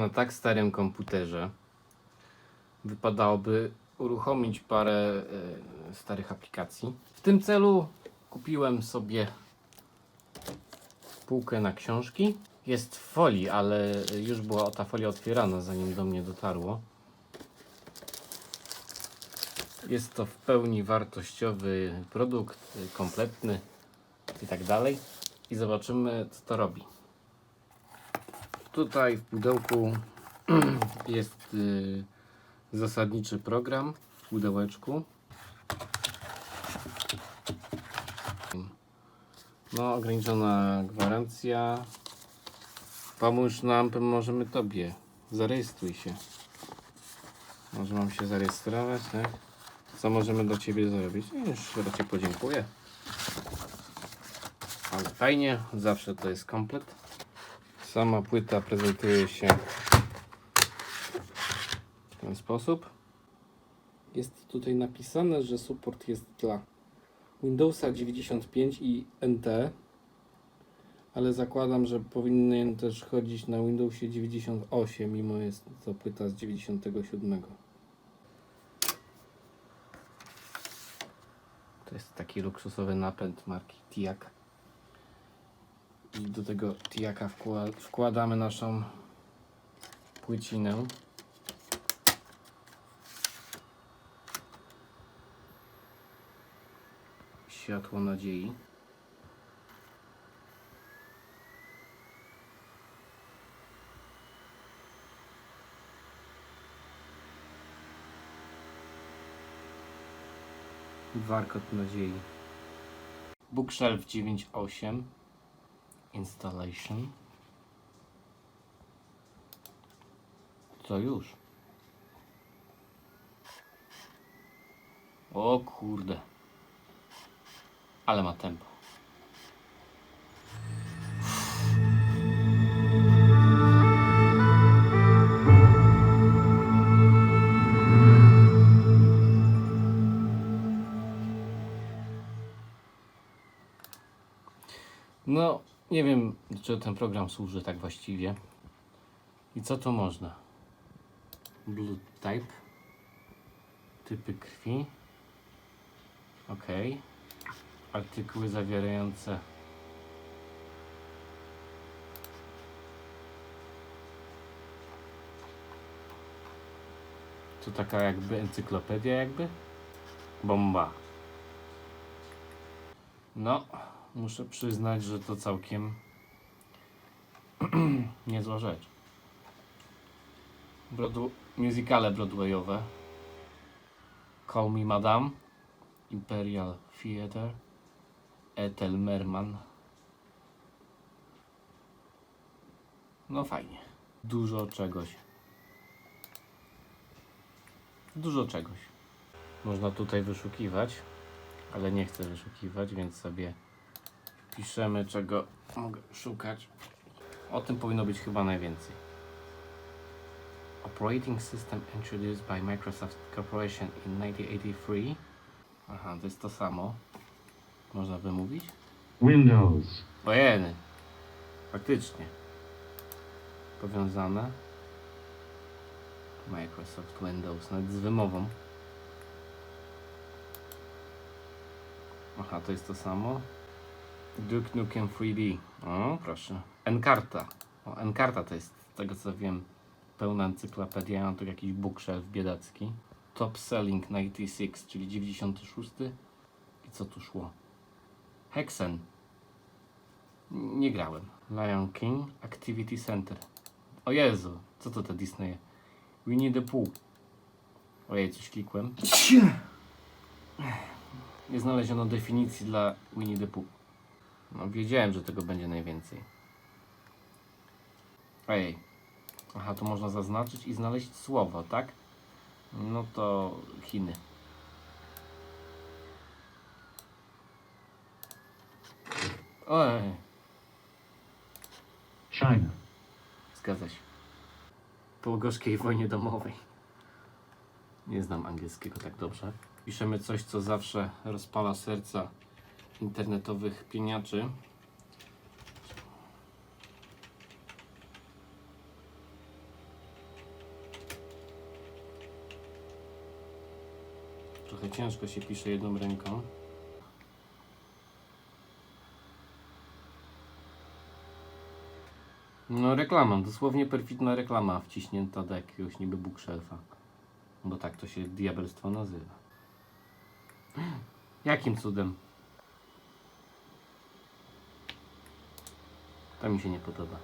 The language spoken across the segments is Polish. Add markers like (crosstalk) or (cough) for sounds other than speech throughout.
Na tak starym komputerze wypadałoby uruchomić parę e, starych aplikacji. W tym celu kupiłem sobie półkę na książki. Jest w folii, ale już była ta folia otwierana zanim do mnie dotarło. Jest to w pełni wartościowy produkt, kompletny i tak dalej. I zobaczymy, co to robi. Tutaj w pudełku (clears throat) jest y, zasadniczy program w pudełeczku. No, ograniczona gwarancja. Pomóż nam, pomożemy Tobie. Zarejestruj się. Może mam się zarejestrować, tak? Co możemy dla Ciebie zrobić? No, Już raczej podziękuję. Ale fajnie, zawsze to jest komplet. Sama płyta prezentuje się w ten sposób. Jest tutaj napisane, że support jest dla Windowsa 95 i NT, ale zakładam, że powinien też chodzić na Windowsie 98, mimo jest to płyta z 97. To jest taki luksusowy napęd marki Tiak. I do tego Tiaka wkła- wkładamy naszą płycinę. Światło nadziei. Warkot nadziei. Bookshelf 9.8 Installation. To już. O kurde. Ale ma tempo. No, nie wiem, czego ten program służy tak właściwie. I co tu można? Blood type. Typy krwi. Ok. Artykuły zawierające. To taka jakby encyklopedia jakby? Bomba. No, muszę przyznać, że to całkiem (clears throat) niezła rzecz. Broadw- musicale broadwayowe. Call Me Madame, Imperial Theatre, Ethel Merman. No fajnie. Dużo czegoś. Dużo czegoś. Można tutaj wyszukiwać, ale nie chcę wyszukiwać, więc sobie piszemy czego mogę szukać. O tym powinno być chyba najwięcej. Operating system introduced by Microsoft Corporation in 1983. Aha, to jest to samo. Można wymówić? Windows. Ojeny. Faktycznie. Powiązane. Microsoft Windows, nawet z wymową. Aha, to jest to samo. Duke Nukem 3D. O, proszę. Encarta. O, Encarta to jest, z tego co wiem, pełna encyklopedia. Ja mam tu jakiś bookshelf biedacki. Top Selling 96, czyli 96. I co tu szło? Hexen. Nie grałem. Lion King Activity Center. O Jezu, co to te Disney? Winnie the Pooh. Ojej, coś klikłem. Nie znaleziono definicji dla Winnie the Pooh. No wiedziałem, że tego będzie najwięcej. Ojej. Aha, tu można zaznaczyć i znaleźć słowo, tak? No to Chiny. Oj, China. zgadza się. Po gorzkiej wojnie domowej. Nie znam angielskiego tak dobrze. Piszemy coś, co zawsze rozpala serca internetowych pieniaczy. Trochę ciężko się pisze jedną ręką. No reklama, dosłownie perfidna reklama wciśnięta do jakiegoś niby bookshelfa. Bo tak to się diabelstwo nazywa. Jakim cudem? To mi się nie podoba.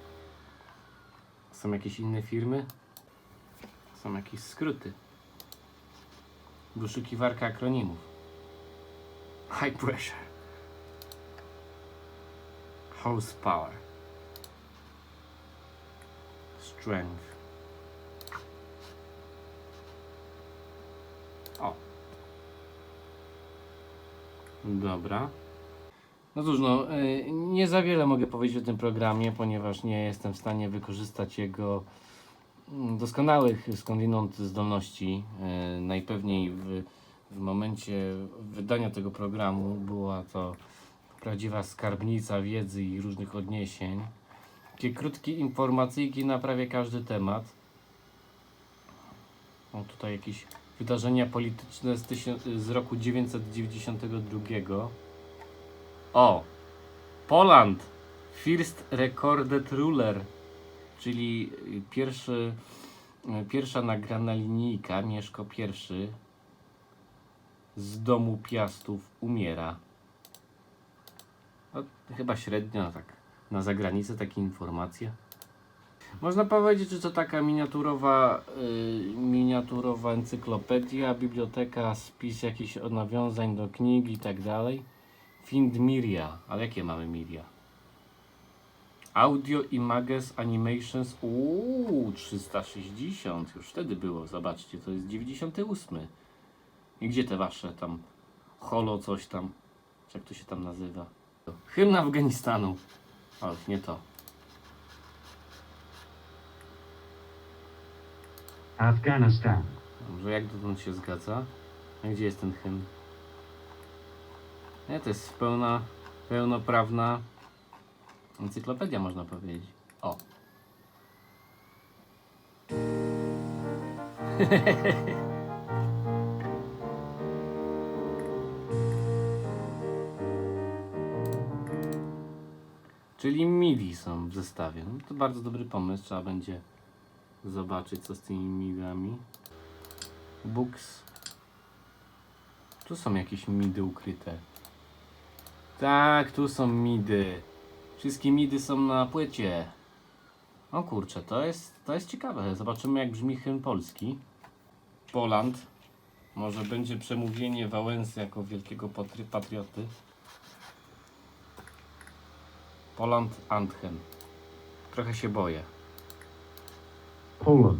Są jakieś inne firmy? Są jakieś skróty. Wyszukiwarka akronimów. High pressure. Horsepower. Strength. O. Dobra. No cóż, no, y, nie za wiele mogę powiedzieć o tym programie, ponieważ nie jestem w stanie wykorzystać jego mm, doskonałych skądinąd zdolności. Y, Najpewniej w, w momencie wydania tego programu była to prawdziwa skarbnica wiedzy i różnych odniesień. Takie krótkie informacyjki na prawie każdy temat. Są tutaj jakieś wydarzenia polityczne z, z roku 992. O! Poland! First Recorded Ruler, czyli pierwszy, pierwsza nagrana linijka, Mieszko I z domu Piastów umiera. No, chyba średnio tak na zagranicę takie informacje. Można powiedzieć, że to taka miniaturowa, y, miniaturowa encyklopedia, biblioteka, spis jakichś nawiązań do ksiąg i tak dalej. Find Miria, ale jakie mamy Miria? Audio Images Animations, uuu, 360, już wtedy było, zobaczcie, to jest 98. I gdzie te wasze tam holo coś tam, jak to się tam nazywa? Hymn Afganistanu. O, nie to. Afghanistan. Dobrze, jak dotąd się zgadza? A gdzie jest ten hymn? Nie, to jest pełna, pełnoprawna encyklopedia, można powiedzieć. O. (laughs) Czyli MIDI są w zestawie. No to bardzo dobry pomysł. Trzeba będzie zobaczyć, co z tymi MIDami. Books. Tu są jakieś midy ukryte. Tak, tu są midy. Wszystkie midy są na płycie. O kurczę, to jest, to jest ciekawe. Zobaczymy jak brzmi hymn polski. Poland. Może będzie przemówienie Wałęsy jako wielkiego patri- patrioty. Poland Anthem. Trochę się boję. Poland.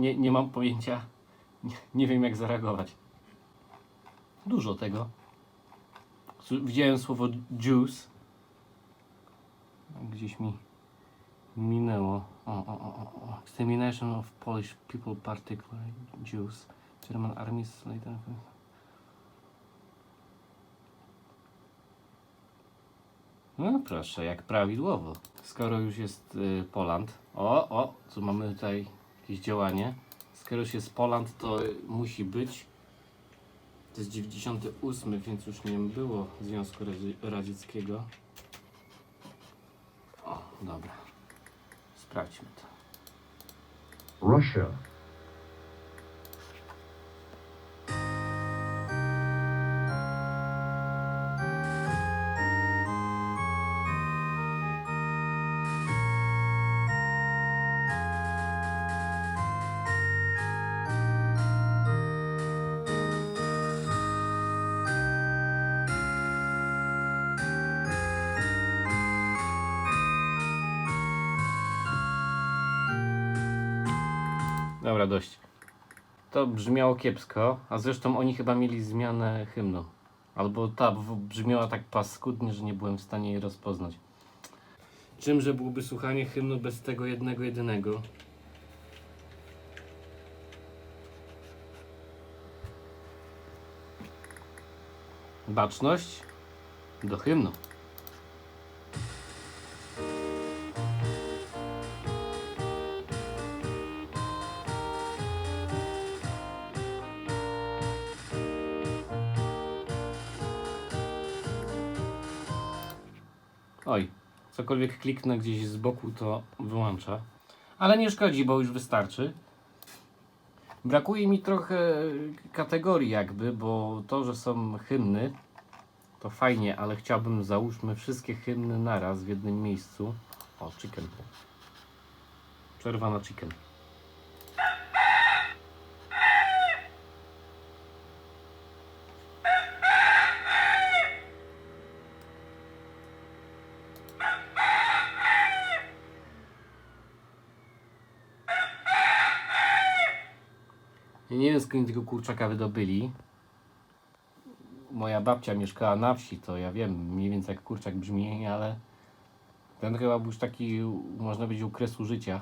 Nie, nie, mam pojęcia. Nie, nie wiem jak zareagować. Dużo tego. Widziałem słowo juice. Gdzieś mi minęło. O, o, o, o. Extermination of Polish people, particularly Jews. German armies later. No proszę, jak prawidłowo. Skoro już jest y, Poland. O, o, co mamy tutaj działanie. Skoro już jest Poland, to musi być. To jest 98, więc już nie było Związku Radzi- Radzieckiego. O, dobra. Sprawdźmy to. Russia. Dość. To brzmiało kiepsko, a zresztą oni chyba mieli zmianę hymnu. Albo ta brzmiała tak paskudnie, że nie byłem w stanie jej rozpoznać. Czymże byłoby słuchanie hymnu bez tego jednego, jedynego? Baczność do hymnu. Cokolwiek kliknę gdzieś z boku, to wyłącza. Ale nie szkodzi, bo już wystarczy. Brakuje mi trochę kategorii jakby, bo to, że są hymny, to fajnie, ale chciałbym załóżmy wszystkie hymny naraz w jednym miejscu. O, chicken. Przerwa na chicken. Ja nie wiem skąd tego kurczaka wydobyli. Moja babcia mieszkała na wsi, to ja wiem mniej więcej jak kurczak brzmi, ale ten chyba był już taki, można powiedzieć, u kresu życia.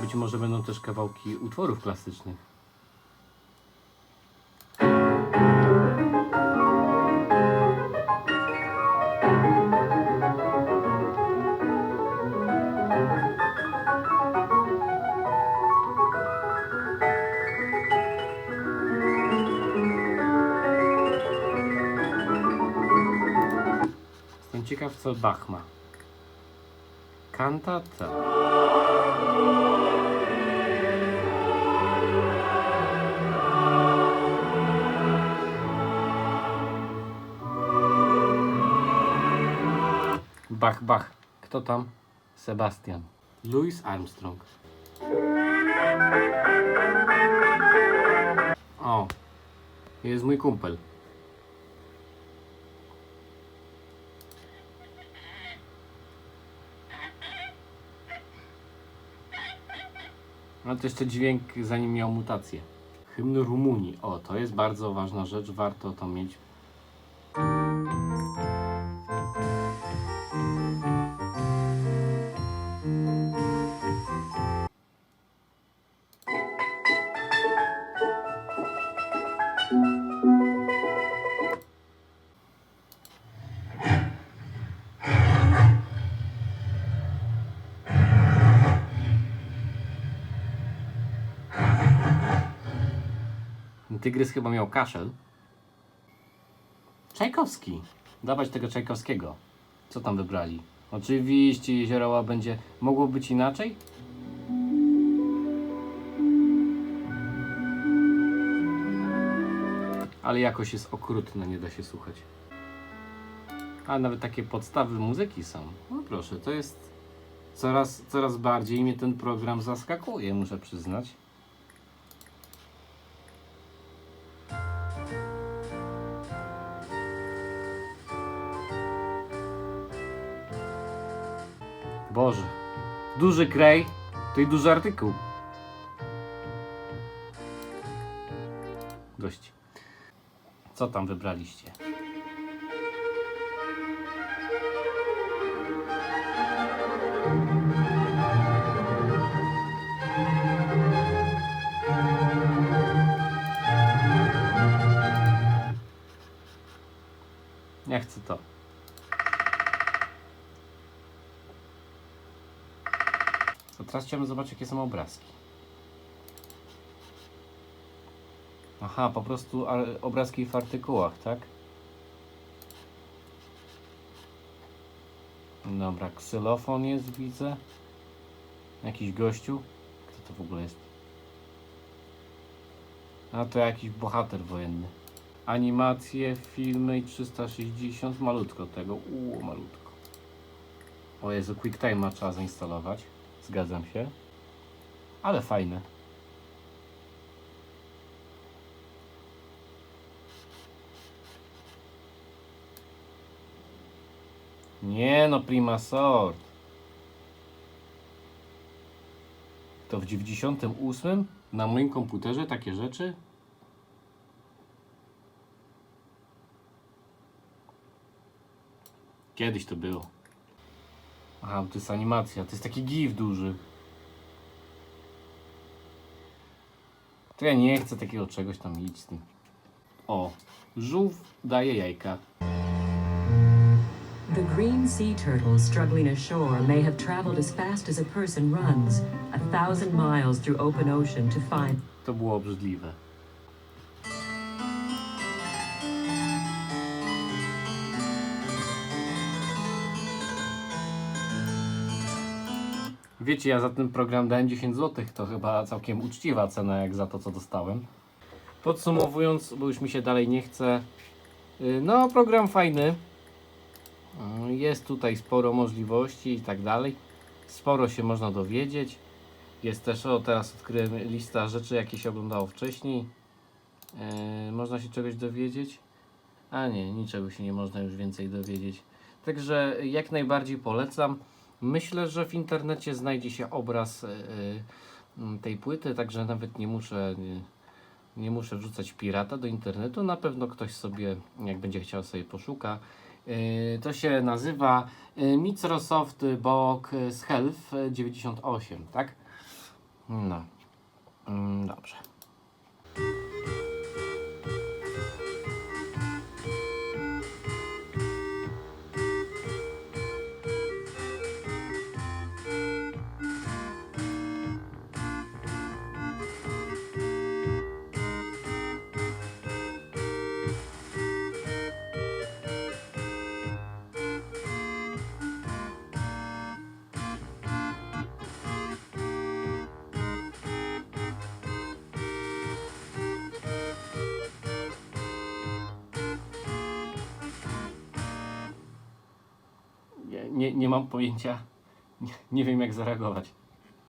Być może będą też kawałki utworów klasycznych. Jestem ciekaw, co Bach ma. Kantata. Bach, Bach. Kto tam? Sebastian. Louis Armstrong. O, jest mój kumpel. No to jeszcze dźwięk zanim miał mutację. Hymn Rumunii. O, to jest bardzo ważna rzecz, warto to mieć. Tygrys chyba miał kaszel. Czajkowski. Dawać tego Czajkowskiego. Co tam wybrali? Oczywiście Jezioroła będzie... Mogło być inaczej? Ale jakoś jest okrutne, nie da się słuchać. A nawet takie podstawy muzyki są. No proszę, to jest... Coraz, coraz bardziej mnie ten program zaskakuje, muszę przyznać. Duży kraj to i duży artykuł. Dość. Co tam wybraliście? Teraz chciałbym zobaczyć, jakie są obrazki. Aha, po prostu obrazki w artykułach, tak? Dobra, ksylofon jest, widzę. Jakiś gościu. Kto to w ogóle jest? A to jakiś bohater wojenny. Animacje, filmy i 360, malutko tego. Uuu, malutko. O Jezu, QuickTime trzeba zainstalować. Zgadzam się. Ale fajne. Nie no, prima sort. To w 98 na moim komputerze takie rzeczy? Kiedyś to było. Aha, to jest animacja. To jest taki gif duży. To ja nie chcę takiego czegoś tam iść z tym. O, żółw daje jajka. The green sea turtle struggling ashore may have traveled as fast as a person runs, a thousand miles through open ocean to find To było obrzydliwe. Wiecie, ja za ten program dałem 10 zł. To chyba całkiem uczciwa cena, jak za to, co dostałem. Podsumowując, bo już mi się dalej nie chce. y, No, program fajny. Y, Jest tutaj sporo możliwości i tak dalej. Sporo się można dowiedzieć. Jest też, o teraz odkryłem lista rzeczy, jakie się oglądało wcześniej. Yy, można się czegoś dowiedzieć. A nie, niczego się nie można już więcej dowiedzieć. Także jak najbardziej polecam. Myślę, że w internecie znajdzie się obraz yy, yy, tej płyty, także nawet nie muszę, nie, nie muszę wrzucać pirata do internetu. Na pewno ktoś sobie, jak będzie chciał, sobie poszuka. To się nazywa Microsoft Book Health 98, tak? No. Mm, dobrze. Nie, nie mam pojęcia. Nie, nie wiem jak zareagować.